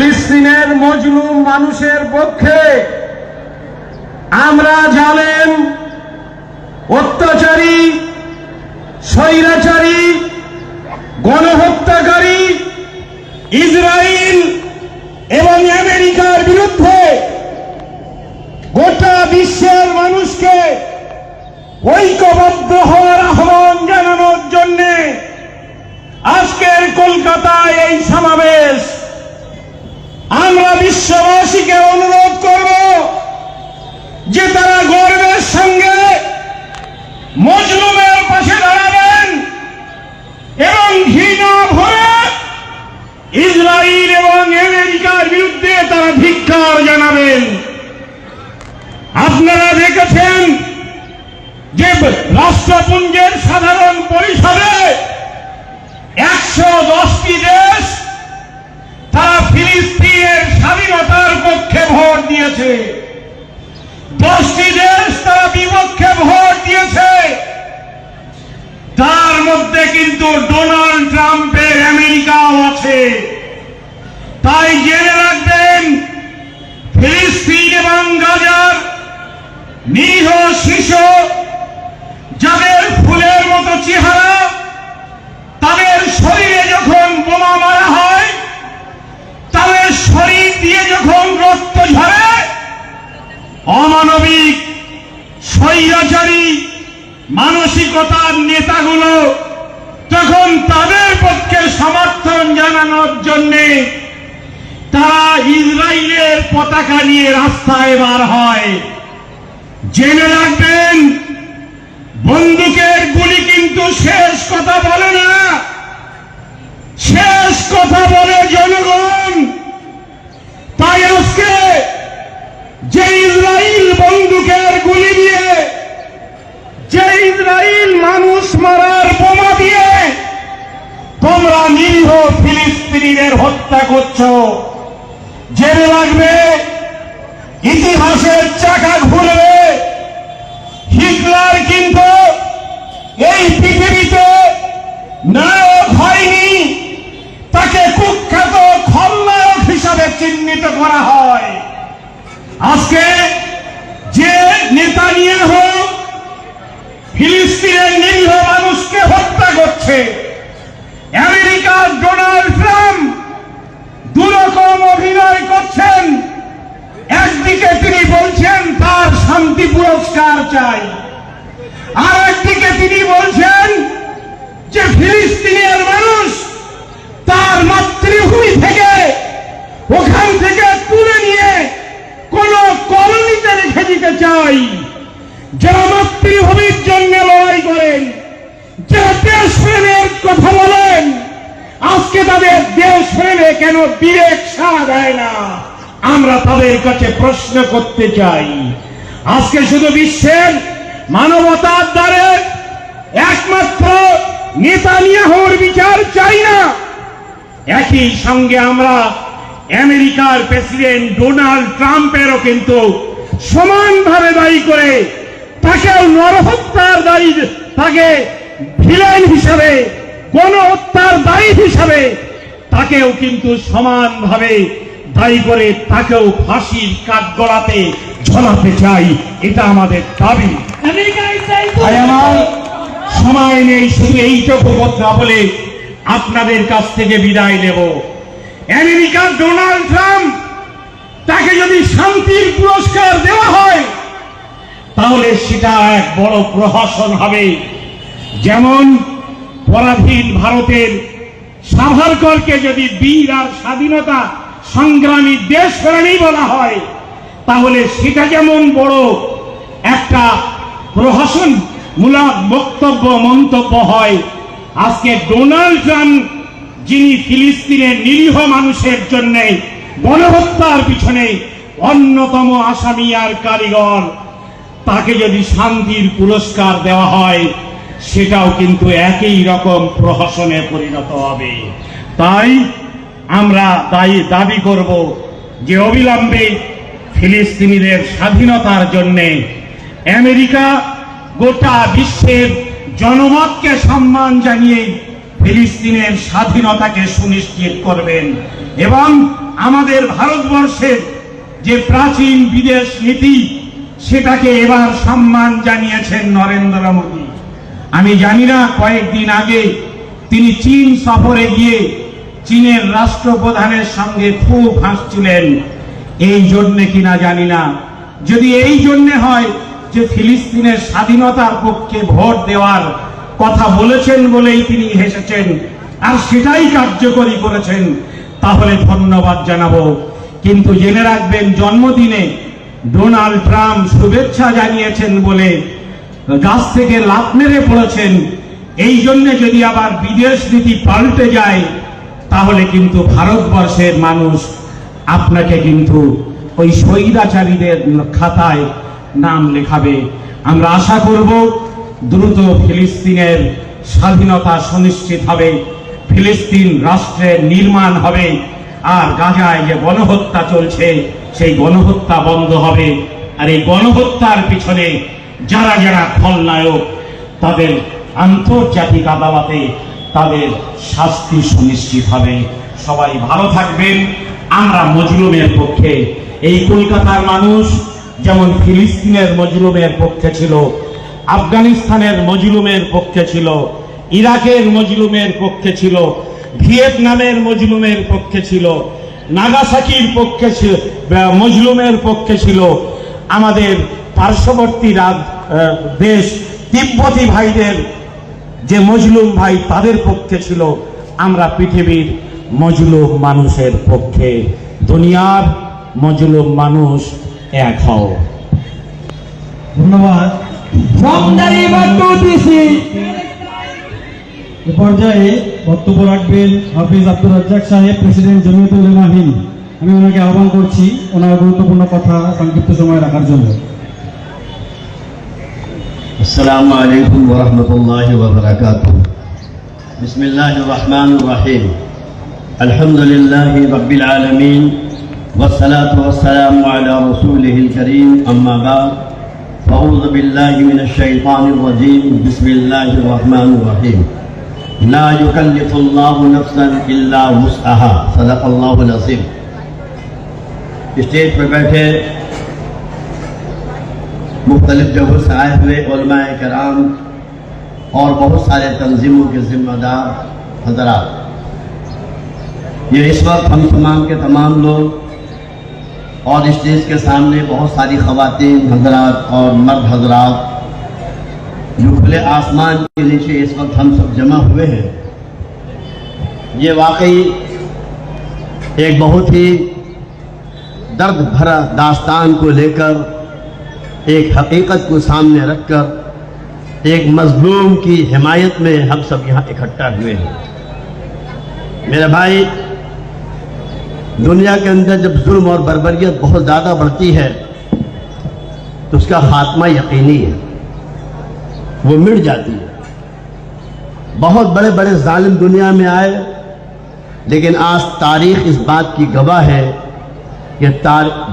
ফিলিস্তিনের মজলুম মানুষের পক্ষে আমরা জানেন অত্যাচারী, স্বৈরাচারী, গণহত্যাকারী ইসরায়েল এবং আমেরিকার বিরুদ্ধে গোটা বিশ্বের মানুষকে ঐক্যবদ্ধ হওয়ার আহ্বান জানানোর জন্যে আজকের কলকাতায় এই সমাবেশ আমরা বিশ্ববাসীকে অনুরোধ করব যে তারা গর্বের সঙ্গে মজলুমের পাশে দাঁড়াবেন এবং ঘৃণা ভরে ইসরায়েল এবং আমেরিকার বিরুদ্ধে তারা ধিক্কার জানাবেন আপনারা দেখেছেন যে রাষ্ট্রপুঞ্জের সাধারণ পরিষদে একশো দশটি দেশ তারা ফিলিস্তিনের স্বাধীনতার পক্ষে ভোট দিয়েছে দশটি দেশ তারা বিপক্ষে ভোট দিয়েছে তার মধ্যে কিন্তু ডোনাল্ড ট্রাম্পের আমেরিকাও আছে। তাই জেনে রাখবেন, ফিলিস্তিন এবং গাজার নিরীহ শিশু, যাদের ফুলের মতো চেহারা, তাদের শরীরে যখন বোমা মারা হয়, তাদের শরীর দিয়ে যখন রক্ত ঝরে, অমানবিক, স্বৈরাচারী, মানসিকতার নেতাগুলো তখন তাদের পক্ষে সমর্থন জানানোর জন্যে তারা ইসরায়েলের পতাকা নিয়ে রাস্তায় বার হয়। জেনে রাখবেন, বন্দুকের গুলি কিন্তু শেষ কথা বলে না। শেষ কথা বলে জনগণ তাই আজকে যে ইসরায়েল বন্দুকের গুলি দিয়ে যে ইসরায়েল মানুষ মারার বোমা দিয়ে তোমরা নিরীহ ফিলিস্তিনিদের হত্যা করছ। জেনে রাখবে ইতিহাসের চাকা ঘুরবে। হিটলার কিন্তু এই পৃথিবীতে নায়ক হয়নি তাকে কুখ্যাত খলনায়ক হিসাবে চিহ্নিত করা হয় আজকে যে নেতা নিয়ে হোক ফিলিস্তিনের নিরীহ মানুষকে হত্যা করছে আমেরিকার ডোনাল্ড ট্রাম্প দুরকম অভিনয় করছেন একদিকে তিনি বলছেন তার শান্তি পুরস্কার চাই আর একদিকে তিনি বলছেন যে ফিলিস্তিনের মানুষ তার মাতৃভূমি থেকে ওখান থেকে তুলে নিয়ে কোন কলোনিতে রেখে দিতে চাই। যারা মাতৃভূমির জন্য লড়াই করেন, যারা দেশ প্রেমের কথা বলেন, আজকে তাদের দেশ প্রেমে কেন বিবেক সাড়া দেয় না? আমরা তাদের কাছে প্রশ্ন করতে চাই। আজকে শুধু বিশ্বের মানবতার দ্বারে একমাত্র নেতানিয়াহুর বিচার চাই না। একই সঙ্গে আমরা আমেরিকার প্রেসিডেন্ট ডোনাল্ড ট্রাম্পেরও কিন্তু সমানভাবে দায়ী করে তাকেও নরহত্যার দায়ী তাকে ভিলেন হিসাবে, গণহত্যার দায়ী হিসাবে তাকেও কিন্তু সমানভাবে দায়ী করে তাকেও ফাঁসির কাঠগড়াতে ঝোলাতে চাই, এটা আমাদের দাবি। সময় নেই শুধু এইটুকু কথা বলে আপনাদের কাছ থেকে বিদায় নেব। আমেরিকার ডোনাল্ড ট্রাম্প তাকে যদি শান্তির পুরস্কার দেওয়া হয়, তাহলে সেটা এক বড় প্রহসন হবে। যেমন পরাধীন ভারতের সাভারকরকে যদি বীর আর স্বাধীনতা সংগ্রামী দেশ প্রেমী বলা হয়, তাহলে সেটা যেমন বড় একটা প্রহসন মূলক বক্তব্য, মন্তব্য হয়। আজকে ডোনাল্ড ট্রাম্প, যিনি ফিলিস্তিনের নিরীহ মানুষের জন্য গণহত্যার পিছনে অন্যতম আসামি আর কারিগর। তাকে যদি শান্তির পুরস্কার দেওয়া হয়, সেটাও কিন্তু একই রকম প্রহসনে পরিণত হবে। তাই আমরা তাই দাবি করব যে অবিলম্বে ফিলিস্তিনিদের স্বাধীনতার জন্যে আমেরিকা গোটা বিশ্বের জনমতকে সম্মান জানিয়ে ফিলিস্তিনের স্বাধীনতাকে সুনিশ্চিত করবেন এবং আমাদের ভারতবর্ষের যে প্রাচীন বিদেশ নীতি, সেটাকে এবার সম্মান জানিয়েছেন নরেন্দ্র মোদী। আমি জানি না, কয়েকদিন আগে তিনি চীন সফরে গিয়ে চীনের রাষ্ট্রপ্রধানের সঙ্গে খুব হাসছিলেন। এই জন্যে কিনা জানি না। যদি এই জন্যে হয় যে ফিলিস্তিনের স্বাধীনতার পক্ষে ভোট দেওয়ার কথা বলেছেন বলেই তিনি হেসেছেন, আর সেটাই কার্যকরী করেছেন তাহলে ধন্যবাদ জানাব। কিন্তু জেনে রাখবেন, জন্মদিনে ডোনাল্ড ট্রাম্প শুভেচ্ছা জানিয়েছেন বলে গাছ থেকে লাফ মেরে পড়েছেন। এই জন্য যদি আবার বিদেশ নীতি পাল্টে যায়, তাহলে কিন্তু ভারতবর্ষের মানুষ আপনাকে কিন্তু ওই স্বৈরাচারীদের খাতায় নাম লেখাবে। আমরা আশা করব, দ্রুত ফিলিস্তিনের স্বাধীনতা সুনিশ্চিত হবে। ফিলিস্তিন রাষ্ট্রের নির্মাণ হবে আর গাজায় যে গণহত্যা চলছে, সেই গণহত্যা বন্ধ হবে। আর এই গণহত্যার পিছনে যারা যারা খলনায়ক, তাদের আন্তর্জাতিক আদালতে তাদের শাস্তি সুনিশ্চিত হবে। সবাই ভালো থাকবেন। আমরা মজলুমের পক্ষে। এই কলকাতার মানুষ যেমন ফিলিস্তিনের মজলুমের পক্ষে ছিল, আফগানিস্তানের মজলুমের পক্ষে ছিল ইরাকের মজলুমের পক্ষে ছিল ভিয়েতনামের মজলুমের পক্ষে ছিল নাগাসাকির পক্ষে ছিল মজলুমের পক্ষে ছিল আমাদের পার্শ্ববর্তী রাজ দেশ তিব্বতী ভাইদের যে মজলুম ভাই তাদের পক্ষে ছিল আমরা পৃথিবীর মজলুম মানুষের পক্ষে দুনিয়ার মজলুম মানুষ এক হও। ধন্যবাদ। এ পর্যায়ে বক্তব্য রাখবেন হাফিজ আব্দুর রাজ্জাক সাহেব প্রেসিডেন্ট জমিয়তুল উলামা হিন্দ আমি ওনাকে আহ্বান করছি ওনার গুরুত্বপূর্ণ কথা সংক্ষিপ্ত সময় রাখার জন্য السلام عليكم ورحمة الله وبركاته بسم الله الرحمن الرحيم الحمد لله رب العالمين والصلاة والسلام على رسوله الكريم أما بعد فأعوذ بالله من الشيطان الرجيم بسم الله الرحمن الرحيم لا يكلف اللہ نفسا الا وسعها. صدق الله العظيم اسٹیج پہ بیٹھے مختلف جگہوں سے آئے ہوئے علماء کرام اور بہت سارے تنظیموں کے ذمہ دار حضرات. یہ اس وقت ہم تمام کے تمام لوگ اور اسٹیج کے سامنے بہت ساری خواتین، حضرات اور مرد حضرات جو کھلے آسمان کے نیچے اس وقت ہم سب جمع ہوئے ہیں۔ یہ واقعی ایک بہت ہی درد بھرا داستان کو لے کر، ایک حقیقت کو سامنے رکھ کر، ایک مظلوم کی حمایت میں ہم سب یہاں اکٹھا ہوئے ہیں۔ میرے بھائی، دنیا کے اندر جب ظلم اور بربریت بہت زیادہ بڑھتی ہے، تو اس کا خاتمہ یقینی ہے۔ وہ مٹ جاتی ہے۔ بہت بڑے بڑے ظالم دنیا میں آئے، لیکن آج تاریخ اس بات کی گواہ ہے کہ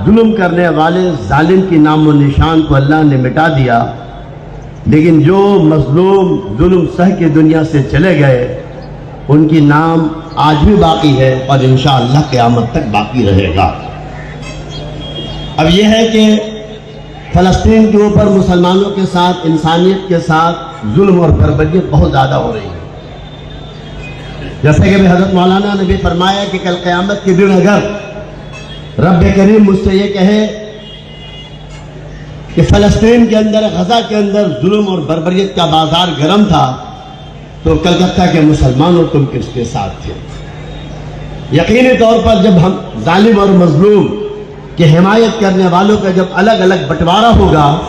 ظلم کرنے والے ظالم کی نام و نشان کو اللہ نے مٹا دیا۔ لیکن جو مظلوم ظلم سہ کے دنیا سے چلے گئے، ان کی نام آج بھی باقی ہے اور انشاءاللہ قیامت تک باقی رہے گا۔ اب یہ ہے کہ فلسطین کے اوپر مسلمانوں کے ساتھ، انسانیت کے ساتھ ظلم اور بربریت بہت زیادہ ہو رہی ہے۔ جیسے کہ بھی حضرت مولانا نے بھی فرمایا کہ کل قیامت کے دن اگر رب کریم مجھ سے یہ کہے کہ فلسطین کے اندر، غزہ کے اندر ظلم اور بربریت کا بازار گرم تھا، تو کلکتہ کے مسلمانوں تم کس کے ساتھ تھے؟ یقینی طور پر جب ہم ظالم اور مظلوم کہ حمایت کرنے والوں کا جب الگ الگ بٹوارہ ہوگا،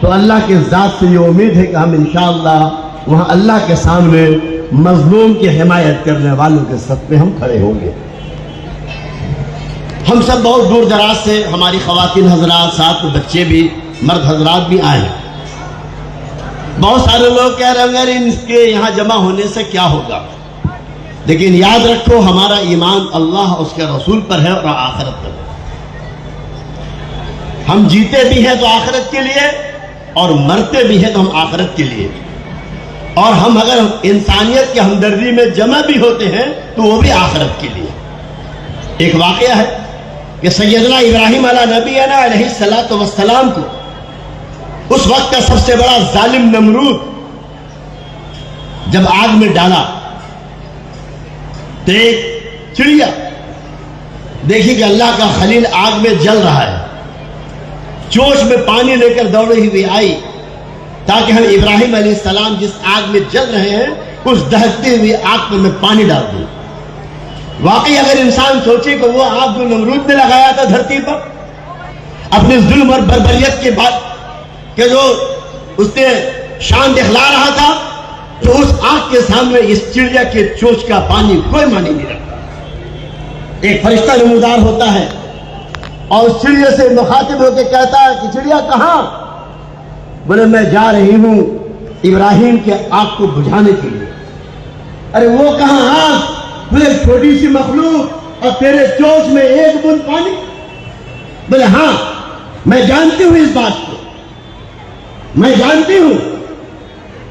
تو اللہ کے ذات سے یہ امید ہے کہ ہم انشاءاللہ وہاں اللہ کے سامنے مظلوم کی حمایت کرنے والوں کے سب میں ہم کھڑے ہوں گے۔ ہم سب بہت دور دراز سے ہماری خواتین حضرات، ساتھ بچے بھی، مرد حضرات بھی آئے بہت سارے لوگ کہہ رہے ہیں ان کے یہاں جمع ہونے سے کیا ہوگا؟ لیکن یاد رکھو، ہمارا ایمان اللہ اس کے رسول پر ہے اور آخرت پر ہے۔ ہم جیتے بھی ہیں تو آخرت کے لیے اور مرتے بھی ہیں تو ہم آخرت کے لیے۔ اور ہم اگر انسانیت کے ہمدردی میں جمع بھی ہوتے ہیں تو وہ بھی آخرت کے لیے۔ ایک واقعہ ہے کہ سیدنا ابراہیم علیہ نبی علیہ السلام وسلام کو اس وقت کا سب سے بڑا ظالم نمرود جب آگ میں ڈالا تو ایک چڑیا دیکھی کہ اللہ کا خلیل آگ میں جل رہا ہے۔ جوش میں پانی لے کر دوڑی ہوئی آئی، تاکہ ہم ابراہیم علیہ السلام جس آگ میں جل رہے ہیں، اس دہتی ہوئی آگ پر میں پانی ڈال دوں۔ واقعی اگر انسان سوچے کہ وہ آگ جو نمرود نے لگایا تھا دھرتی پر اپنے ظلم اور بربریت کے بعد کہ جو اس نے شان دکھلا رہا تھا، تو اس آگ کے سامنے اس چڑیا کے چوچ کا پانی کوئی معنی نہیں رکھتا۔ ایک فرشتہ نمودار ہوتا ہے اور چڑیا سے مخاطب ہو کے کہتا ہے کہ چڑیا کہاں؟ بولے میں جا رہی ہوں ابراہیم کے آگ کو بجھانے کے لیے۔ ارے وہ کہاں آگ بولے چھوٹی سی مخلوق اور تیرے چوچ میں ایک بند پانی۔ بولے ہاں میں جانتی ہوں اس بات کو۔ میں جانتی ہوں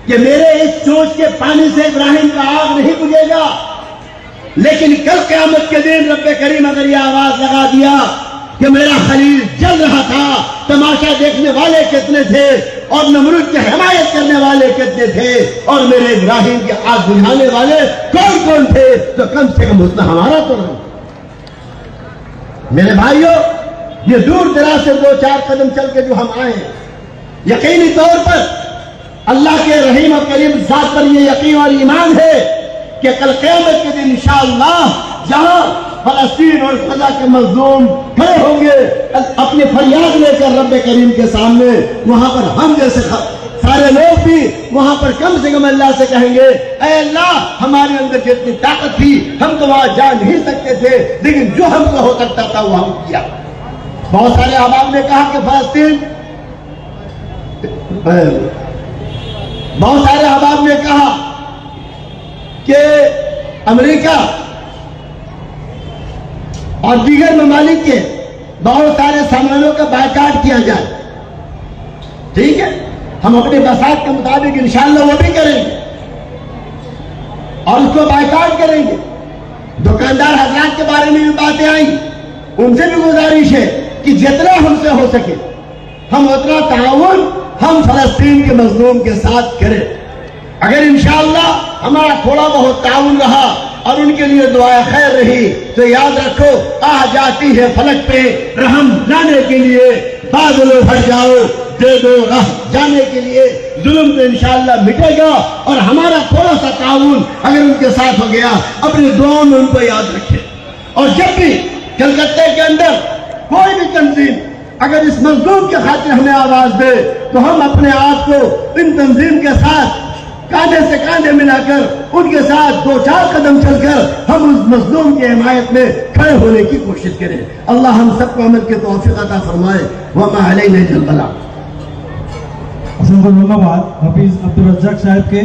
کہ میرے اس چوچ کے پانی سے ابراہیم کا آگ نہیں بجھے گا۔ لیکن کل قیامت کے دن رب کریم اگر یہ آواز لگا دیا کہ میرا خلیل جل رہا تھا، تماشا دیکھنے والے کتنے تھے اور نمرود کے حمایت کرنے والے کتنے تھے اور میرے ابراہیم کے آگ بجھانے والے کون کون تھے تو کم سے کم اتنا ہمارا تو رہا میرے بھائیوں یہ دور دراز سے دو چار قدم چل کے جو ہم آئے ہیں، یقینی طور پر اللہ کے رحیم اور کریم ذات پر یہ یقین اور ایمان ہے کہ کل قیامت کے دن انشاءاللہ جہاں فلسطین اور سزا کے مظلوم کھڑے ہوں گے۔ اپنی فریاد لے کر رب کریم کے سامنے وہاں پر ہم جیسے سارے لوگ بھی وہاں پر کم سے کم اللہ سے کہیں گے، اے اللہ، ہمارے اندر جتنی طاقت تھی، ہم تو وہاں جا نہیں سکتے تھے، لیکن جو ہم کو ہو سکتا تھا، وہ ہم کیا۔ بہت سارے احباب نے کہا کہ فلسطین بہت سارے احباب نے کہا کہ امریکہ اور دیگر ممالک کے بہت سارے سامانوں کا بائیکاٹ کیا جائے۔ ٹھیک ہے؟ ہم اپنے بسات کے مطابق انشاءاللہ وہ بھی کریں گے۔ اور اس کو بائیکاٹ کریں گے۔ دکاندار حضرات کے بارے میں بھی باتیں آئیں۔ ان سے بھی گزارش ہے کہ جتنا ہم سے ہو سکے، ہم اتنا تعاون ہم فلسطین کے مظلوم کے ساتھ کریں۔ اگر انشاءاللہ ہمارا تھوڑا بہت تعاون رہا اور ان کے لیے دعا خیر رہی، تو یاد رکھو آ جاتی ہے فلک پہ رحم لانے کے لیے، بادلوں بھر جاؤ، دے دو راہ جانے کے لیے ظلم تو انشاءاللہ مٹے گا، اور ہمارا تھوڑا سا تعاون اگر ان کے ساتھ ہو گیا، اپنی دعاؤں میں ان کو یاد رکھے۔ اور جب بھی کلکتے کے اندر کوئی بھی تنظیم اگر اس مظلوم کے خاطر ہمیں آواز دے، تو ہم اپنے آپ کو ان تنظیم کے ساتھ कांधे से कांधे मिलाकर उनके साथ दो चार कदम चलकर हम उस मजलूम की हिमायत में खड़े होने की कोशिश करें अल्लाह हम सबको अमल के तौफीक अता फरमाए वमा अलैना इल्लल बलाग অসংখ্য ধন্যবাদ হাফিজ আব্দুর রাজ্জাক সাহেবকে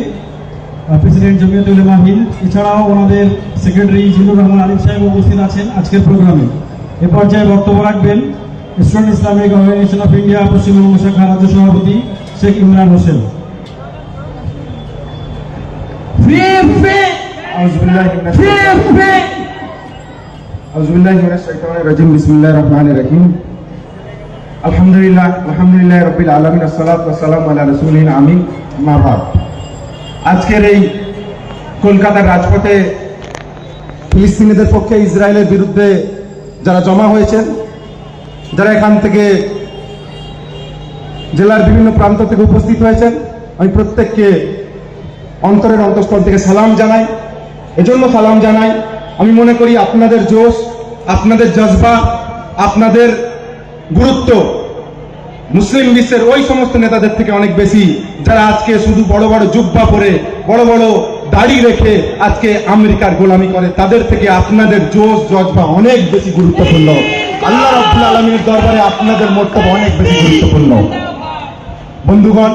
প্রেসিডেন্ট জমিয়ত উলেমা হিন্দ এছাড়াও ওনাদের সেক্রেটারি জিলুর রহমান আলিম সাহেব উপস্থিত আছেন আজকের প্রোগ্রামে এ পর্যায়ে বক্তব্য রাখবেন student Islamic organization of India Paschimbanga শাখা রাজ্য সভাপতি Sheikh Imran Hossain free free أعوذ بالله من free الشيطان free أعوذ بالله من الشيطان الرجيم بسم الله الرحمن الرحيم الحمد لله الحمد لله رب العالمين الصلاة والسلام على رسوله الأمين ما بعد আজকের এই কলকাতার রাজপথে ফিলিস্তিনিদের পক্ষে ইসরায়েলের বিরুদ্ধে যারা জমা হয়েছেন যারা এখান থেকে জেলার বিভিন্ন প্রান্ত থেকে উপস্থিত হয়েছেন আমি প্রত্যেককে অন্তরের অন্তঃস্থল থেকে সালাম জানাই। এজন্য সালাম জানাই। আমি মনে করি আপনাদের জোশ, আপনাদের জজবা, আপনাদের গুরুত্ব মুসলিম বিশ্বের ওই সমস্ত নেতাদের থেকে অনেক বেশি, যারা আজকে শুধু বড় বড় জুব্বা পরে, বড় বড় দাড়ি রেখে আজকে আমেরিকার গোলামি করে, তাদের থেকে আপনাদের জোশ, জজবা অনেক বেশি গুরুত্বপূর্ণ। আল্লাহ রাব্বুল আলমীর দরবারে আপনাদের মর্তব্য অনেক বেশি গুরুত্বপূর্ণ। বন্ধুগণ,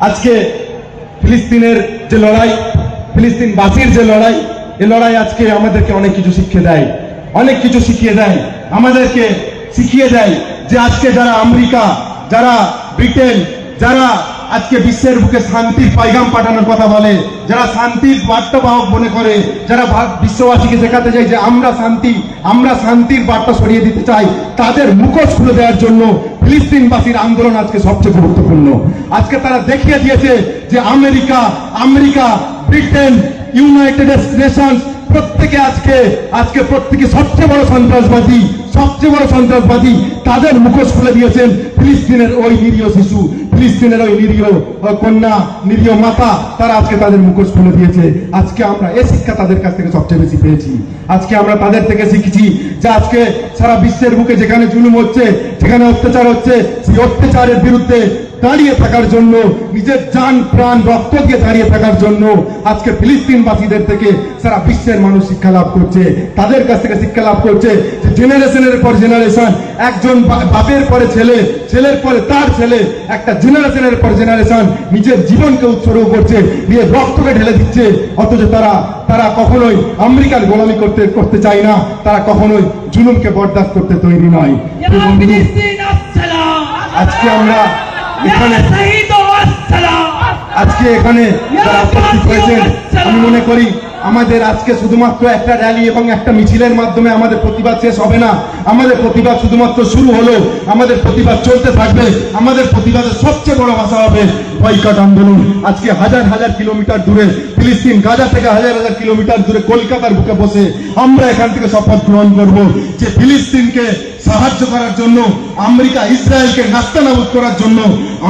আজকে ফিলিস্তিনের যে লড়াই ফিলিস্তিন ফিলিস্তিনবাসীর যে লড়াই, এ লড়াই আজকে আমাদেরকে অনেক কিছু শিখিয়ে দেয়। অনেক কিছু শিখিয়ে দেয়। আমাদেরকে শিখিয়ে দেয় যে আজকে যারা আমেরিকা, যারা ব্রিটেন, যারা আজকে বিশ্বের বুকে শান্তির পাইগাম পাঠানোর কথা বলে। যারা শান্তির বার্তাবাহক মনে করে, যারা বিশ্ববাসীকে শেখাতে চাই যে আমরা শান্তি, আমরা শান্তির বার্তা সরিয়ে দিতে চাই, তাদের মুখোশ খুলে দেওয়ার জন্য ফিলিস্তিনবাসীর আন্দোলন আজকে সবচেয়ে গুরুত্বপূর্ণ। আজকে তারা দেখিয়ে দিয়েছে যে America America, Britain, United Nations প্রত্যেকে আজকে আজকে প্রত্যেকে সবচেয়ে বড় সন্ত্রাসবাদী, সবচেয়ে বড় সন্ত্রাসবাদী তাদের মুখোশ খুলে দিয়েছেন ফিলিস্তিনের ওই নিরীহ শিশু। ফিলিস্তিনের ওই নিরীহ কন্যা, নিরীহ মাতা, তারা আজকে তাদের মুখোশ খুলে দিয়েছে। আজকে আমরা এ শিক্ষা তাদের কাছ থেকে সবচেয়ে বেশি পেয়েছি। আজকে আমরা তাদের থেকে শিখেছি যে আজকে সারা বিশ্বের বুকে যেখানে জুলুম হচ্ছে, যেখানে অত্যাচার হচ্ছে, সেই অত্যাচারের বিরুদ্ধে দাঁড়িয়ে থাকার জন্য নিজের যান প্রাণ রক্ত দিয়ে দাঁড়িয়ে থাকার জন্য আজকে ফিলিস্তিনবাসীদের থেকে সারা বিশ্বের মানুষ শিক্ষা লাভ করছে। তাদের কাছ থেকে শিক্ষা লাভ করছে যে জেনারেশনের পর জেনারেশন একজন বাপের পরে ছেলে ছেলের পরে তার ছেলে একটা জেনারেশনের পর জেনারেশন নিজের জীবনকে উৎসর্গ করছে নিজের রক্তকে ঢেলে দিচ্ছে অথচ তারা তারা কখনোই আমেরিকার গোলামি করতে করতে চায় না তারা কখনোই জুলুমকে বরদাস্ত করতে তৈরি নয়। আজকে আমরা এখানে আজকে এখানে আমি মনে করি আমাদের আজকে শুধুমাত্র একটা র্যালি এবং একটা মিছিলের মাধ্যমে আমাদের প্রতিবাদ শেষ হবে না। আমাদের প্রতিবাদ শুধুমাত্র শুরু হলো। আমাদের প্রতিবাদ চলতে থাকবে। আমাদের প্রতিবাদের সবচেয়ে বড় ভাষা হবে বয়কট আন্দোলন। আজকে হাজার হাজার কিলোমিটার দূরে ফিলিস্তিন গাজা থেকে হাজার হাজার কিলোমিটার দূরে কলকাতার বুকে বসে আমরা এখান থেকে শপথ গ্রহণ করব যে ফিলিস্তিনকে সাহায্য করার জন্য, আমেরিকা ইসরায়েলকে নাস্তানাবুদ করার জন্য,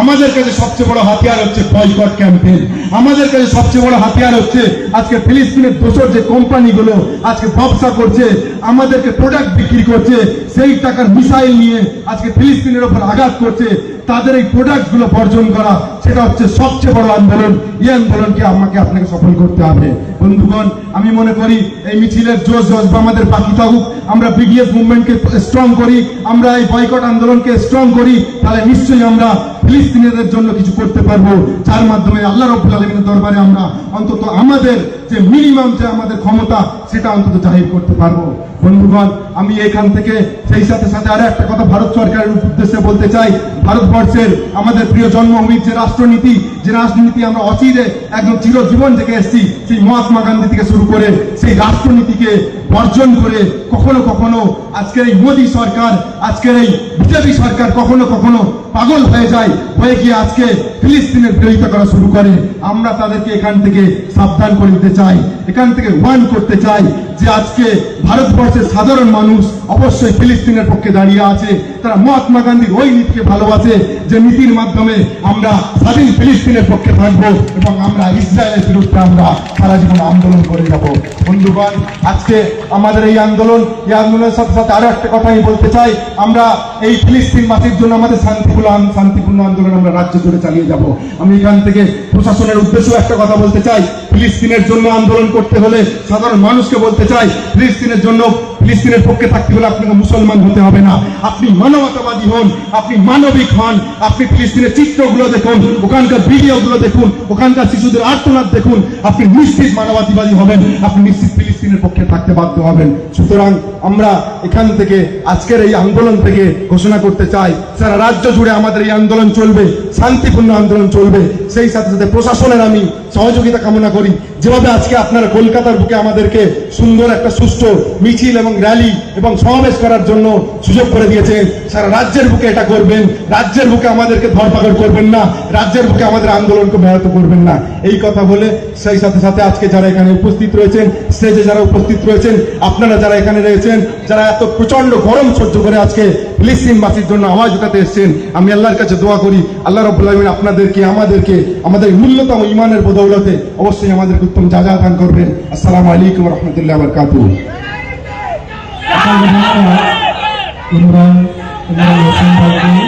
আমাদের কাছে সবচেয়ে বড় হাতিয়ার হচ্ছে বয়কট ক্যাম্পেইন। আমাদের কাছে সবচেয়ে বড় হাতিয়ার হচ্ছে আজকে ফিলিস্তিনের দোষর যে কোম্পানিগুলো আজকে ব্যবসা করছে, আমাদেরকে প্রোডাক্ট বিক্রি করছে, সেই টাকার মিসাইল নিয়ে আজকে ফিলিস্তিনের ওপর আঘাত করছে। তাদের এই প্রোডাক্টগুলো বর্জন করা, সেটা হচ্ছে সবচেয়ে বড় আন্দোলন। এই আন্দোলনকে আমাকে আপনাকে সফল করতে হবে। বন্ধুগণ, আমি মনে করি এই মিছিলের জোশ জজবা আমাদের বাকি থাকুক আমরা বিডিএস মুভমেন্টকে স্ট্রং করি, আমরা এই বয়কট আন্দোলনকে স্ট্রং করি, তাহলে নিশ্চয়ই আমরা ফিলিস্তিনিদের জন্য কিছু করতে পারব। যার মাধ্যমে আল্লাহ রব্বুল আলমীর দরবারে আমরা অন্তত আমাদের যে মিনিমাম যে আমাদের ক্ষমতা, সেটা অন্তত জাহির করতে পারব। বন্ধুগণ আমি এখান থেকে সেই সাথে সাথে আরও একটা কথা ভারত সরকারের উদ্দেশ্যে বলতে চাই। ভারতবর্ষের আমাদের প্রিয় জন্মভূমির যে রাষ্ট্রনীতি, যে রাজনীতি আমরা অচিরে একদম চিরজীবন থেকে এসেছি, সেই মহাত্মা গান্ধী থেকে শুরু করে সেই রাষ্ট্রনীতিকে বর্জন করে কখনো কখনো আজকের এই মোদী সরকার, আজকের এই বিজেপি সরকার কখনো কখনো পাগল হয়ে যায়, হয়ে গিয়ে আজকে ফিলিস্তিনের বিরোধিতা করা শুরু করে। আমরা তাদেরকে এখান থেকে সাবধান করে দিতে চাই, এখান থেকে ওয়ান করতে চাই যে আজকে ভারতবর্ষের সাধারণ মানুষ অবশ্যই ফিলিস্তিনের পক্ষে দাঁড়িয়ে আছে। তারা মহাত্মা গান্ধীর ওই নীতিকে ভালোবাসে যে নীতির মাধ্যমে আমরা স্বাধীন ফিলিস্তিনের পক্ষে থাকব এবং আমরা ইসরায়েলের বিরুদ্ধে আমরা সারা জীবন আন্দোলন করে যাব। বন্ধুগণ, আজকে আমাদের এই আন্দোলন, এই আন্দোলনের সাথে সাথে আরও একটা কথা আমি বলতে চাই। আমরা এই ফিলিস্তিন মাটির জন্য আমাদের শান্তিপূর্ণ শান্তিপূর্ণ আন্দোলন আমরা রাজ্য জুড়ে চালিয়ে যাব। আমি এখান থেকে প্রশাসনের উদ্দেশ্যে একটা কথা বলতে চাই। ফিলিস্তিনের জন্য আন্দোলন করতে হলে সাধারণ মানুষকে বলতে চাই। ফিলিস্তিনের জন্য ফিলিস্তিনের পক্ষে থাকতে হলে আপনাকে মুসলমান হতে হবে না। আপনি মানবতাবাদী হন, আপনি মানবিক হন, আপনি ফিলিস্তিনের চিত্রগুলো দেখুন, ওখানকার ভিডিওগুলো দেখুন, ওখানকার শিশুদের আর্তনাদ দেখুন, আপনি নিশ্চিত মানবতাবাদী হবেন, আপনি নিশ্চিত ফিলিস্তিনের পক্ষে থাকতে বাধ্য হবেন। সুতরাং আমরা এখান থেকে আজকের এই আন্দোলন থেকে ঘোষণা করতে চাই, সারা রাজ্য জুড়ে আমাদের এই আন্দোলন চলবে, শান্তিপূর্ণ আন্দোলন চলবে। সেই সাথে সাথে প্রশাসনের আমি সহযোগিতা কামনা করি। যেভাবে আজকে আপনারা কলকাতার বুকে আমাদেরকে সুন্দর একটা সুষ্ঠু মিছিল এবং র্যালি এবং সমাবেশ করার জন্য সুযোগ করে দিয়েছেন, সারা রাজ্যের বুকে এটা করবেন, রাজ্যের বুকে আমাদেরকে ধরপাকড় করবেন না, রাজ্যের বুকে আমাদের আন্দোলনকে ব্যাহত করবেন না। এই কথা বলে সেই সাথে সাথে আজকে যারা এখানে উপস্থিত রয়েছেন স্টেজে যারা উপস্থিত রয়েছেন, আপনারা যারা এখানে রয়েছেন, যারা এত প্রচণ্ড গরম সহ্য করে আজকে ফিলিস্তিনবাসীর জন্য আওয়াজ উঠাতে এসছেন। আমি আল্লাহর কাছে দোয়া করি। আল্লাহ রব্বুল আলমিন আপনাদেরকে, আমাদেরকে, আমাদের মূল্যতম ইমানের বদৌলতে অবশ্যই আমাদেরকে উত্তম যা যা দান করবেন। আসসালামু আলাইকুম রহমতুল্লাহ বরকাতু ইমরান ইমরান হোসেন